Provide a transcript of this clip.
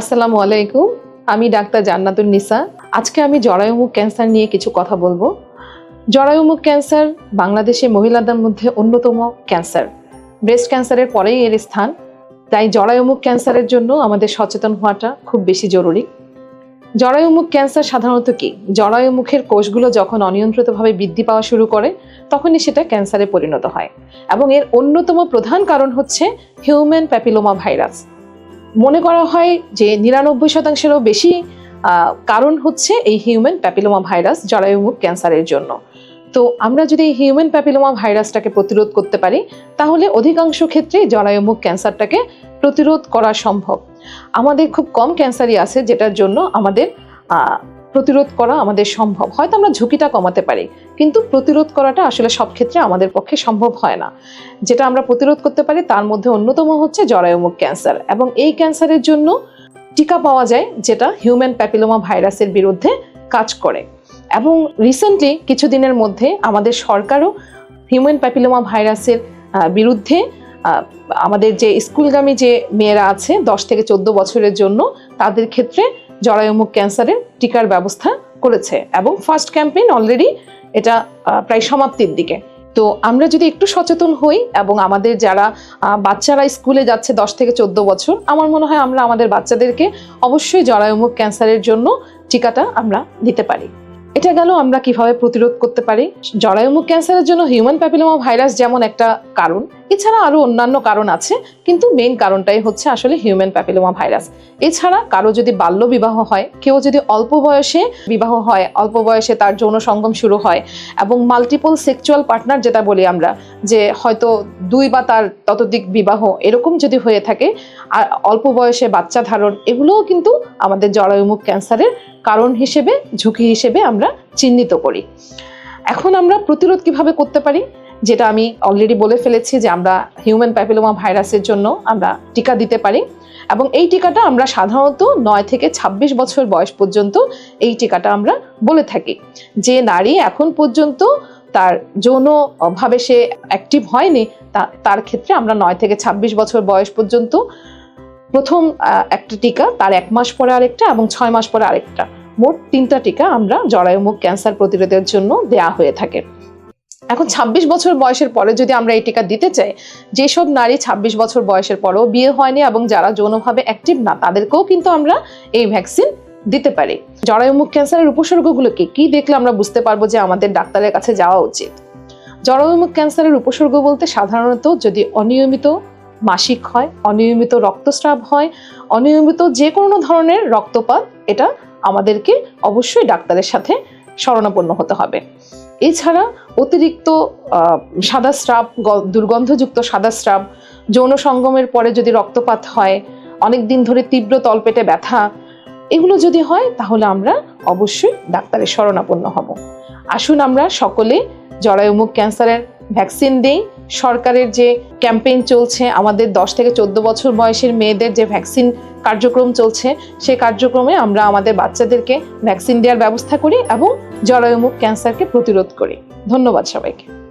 আসসালামু আলাইকুম, আমি ডাক্তার জান্নাতুল নিসা। আজকে আমি জরায়ুমুখ ক্যান্সার নিয়ে কিছু কথা বলব। জরায়ুমুখ ক্যান্সার বাংলাদেশে মহিলাদের মধ্যে অন্যতম ক্যান্সার। ব্রেস্ট ক্যান্সারের পরেই এর স্থান। তাই জরায়ুমুখ ক্যান্সারের জন্য আমাদের সচেতন হওয়াটা খুব বেশি জরুরি। জরায়ুমুখ ক্যান্সার সাধারণত কি? জরায়ুমুখের কোষগুলো যখন অনিয়ন্ত্রিতভাবে বৃদ্ধি পাওয়া শুরু করে, তখনই সেটা ক্যান্সারে পরিণত হয়। এবং এর অন্যতম প্রধান কারণ হচ্ছে হিউম্যান প্যাপিলোমা ভাইরাস। মনে করা হয় যে নিরানব্বই শতাংশেরও বেশি কারণ হচ্ছে এই হিউম্যান প্যাপিলোমা ভাইরাস জরায়ুমুখ ক্যান্সারের জন্য। তো আমরা যদি এই হিউম্যান প্যাপিলোমা ভাইরাসটাকে প্রতিরোধ করতে পারি, তাহলে অধিকাংশ ক্ষেত্রে জরায়ুমুখ ক্যান্সারটাকে প্রতিরোধ করা সম্ভব। আমাদের খুব কম ক্যান্সারই আছে, যেটার জন্য আমাদের প্রতিরোধ করা আমাদের সম্ভব। হয়তো আমরা ঝুঁকিটা কমাতে পারি, কিন্তু প্রতিরোধ করাটা আসলে সব ক্ষেত্রে আমাদের পক্ষে সম্ভব হয় না। যেটা আমরা প্রতিরোধ করতে পারি, তার মধ্যে অন্যতম হচ্ছে জরায়ুমুখ ক্যান্সার। এবং এই ক্যান্সারের জন্য টিকা পাওয়া যায়, যেটা হিউম্যান প্যাপিলোমা ভাইরাসের বিরুদ্ধে কাজ করে। এবং রিসেন্টলি কিছুদিনের মধ্যে আমাদের সরকারও হিউম্যান প্যাপিলোমা ভাইরাসের বিরুদ্ধে আমাদের যে স্কুলগামী যে মেয়েরা আছে, দশ থেকে চোদ্দ বছরের জন্য, তাদের ক্ষেত্রে জরায়ুমুখ ক্যান্সারের টিকার ব্যবস্থা করেছে এবং ফার্স্ট ক্যাম্পেইন অলরেডি এটা প্রায় সমাপ্তির দিকে। তো আমরা যদি একটু সচেতন হই এবং আমাদের যারা বাচ্চারা স্কুলে যাচ্ছে দশ থেকে চোদ্দ বছর, আমার মনে হয় আমরা আমাদের বাচ্চাদেরকে অবশ্যই জরায়ুমুখ ক্যান্সারের জন্য টিকাটা আমরা দিতে পারি। এটা গেল আমরা কীভাবে প্রতিরোধ করতে পারি? জরায়ুমুখ ক্যান্সারের জন্য হিউম্যান প্যাপিলোমা ভাইরাস যেমন একটা কারণ, এছাড়া আরও অন্যান্য কারণ আছে, কিন্তু মেইন কারণটাই হচ্ছে আসলে হিউম্যান প্যাপিলোমা ভাইরাস। এছাড়া কারও যদি বাল্য বিবাহ হয়, কেউ যদি অল্প বয়সে বিবাহ হয়, অল্প বয়সে তার যৌন সঙ্গম শুরু হয় এবং মাল্টিপল সেক্সুয়াল পার্টনার যেটা বলি আমরা, যে হয়তো দুই বা তার ততোধিক বিবাহ এরকম যদি হয়ে থাকে, আর অল্প বয়সে বাচ্চা ধারণ, এগুলোও কিন্তু আমাদের জরায়ুমুখ ক্যান্সারের কারণ হিসেবে, ঝুঁকি হিসেবে আমরা চিহ্নিত করি। এখন আমরা প্রতিরোধ কীভাবে করতে পারি? যেটা আমি অলরেডি বলে ফেলেছি যে আমরা হিউম্যান প্যাপিলোমা ভাইরাসের জন্য আমরা টিকা দিতে পারি। এবং এই টিকাটা আমরা সাধারণত নয় থেকে ২৬ বছর বয়স পর্যন্ত এই টিকাটা আমরা বলে থাকি। যে নারী এখন পর্যন্ত তার যৌনভাবে সে অ্যাক্টিভ হয়নি তার ক্ষেত্রে আমরা নয় থেকে ২৬ বছর বয়স পর্যন্ত প্রথম একটা টিকা, তার এক মাস পরে আরেকটা এবং ছয় মাস পরে আরেকটা। মোট তিনটা টিকা আমরা জরায়ুমুখ ক্যান্সার প্রতিরোধের জন্য দেয়া হয়ে থাকে। এখন ২৬ বছর বয়সের পরে যদি আমরা এই টিকা দিতে চাই, যেসব নারী ২৬ বছর বয়সের পরেও বিয়ে হয়নি এবং যারা যৌনভাবে অ্যাক্টিভ না, তাদেরকেও কিন্তু আমরা এই ভ্যাকসিন দিতে পারি। জরায়ুমুখ ক্যান্সারের উপসর্গগুলো কি কি দেখলে আমরা বুঝতে পারব যে আমাদের ডাক্তারের কাছে যাওয়া উচিত? জরায়ুমুখ ক্যান্সারের উপসর্গ বলতে সাধারণত যদি অনিয়মিত মাসিক হয়, অনিয়মিত রক্তস্রাব হয়, অনিয়মিত যে কোনো ধরনের রক্তপাত, এটা আমাদেরকে অবশ্যই ডাক্তারের সাথে শরণাপন্ন হতে হবে। এছাড়া অতিরিক্ত সাদা স্রাব দুর্গন্ধযুক্ত সাদা স্রাব যৌন সঙ্গমের পরে যদি রক্তপাত হয় অনেক দিন ধরে তীব্র তলপেটে ব্যথা, এগুলো যদি হয়, তাহলে আমরা অবশ্যই ডাক্তারের শরণাপন্ন হব। আসুন আমরা সকলে জরায়ুমুখ ক্যান্সারের ভ্যাকসিন দিই সরকারের যে ক্যাম্পেইন চলছে, আমাদের দশ থেকে চোদ্দ বছর বয়সের মেয়েদের যে ভ্যাকসিন কার্যক্রম চলছে, সে কার্যক্রমে আমরা আমাদের বাচ্চাদেরকে ভ্যাকসিন দেওয়ার ব্যবস্থা করি এবং জরায়ুমুখ ক্যান্সারকে প্রতিরোধ করি। ধন্যবাদ সবাইকে।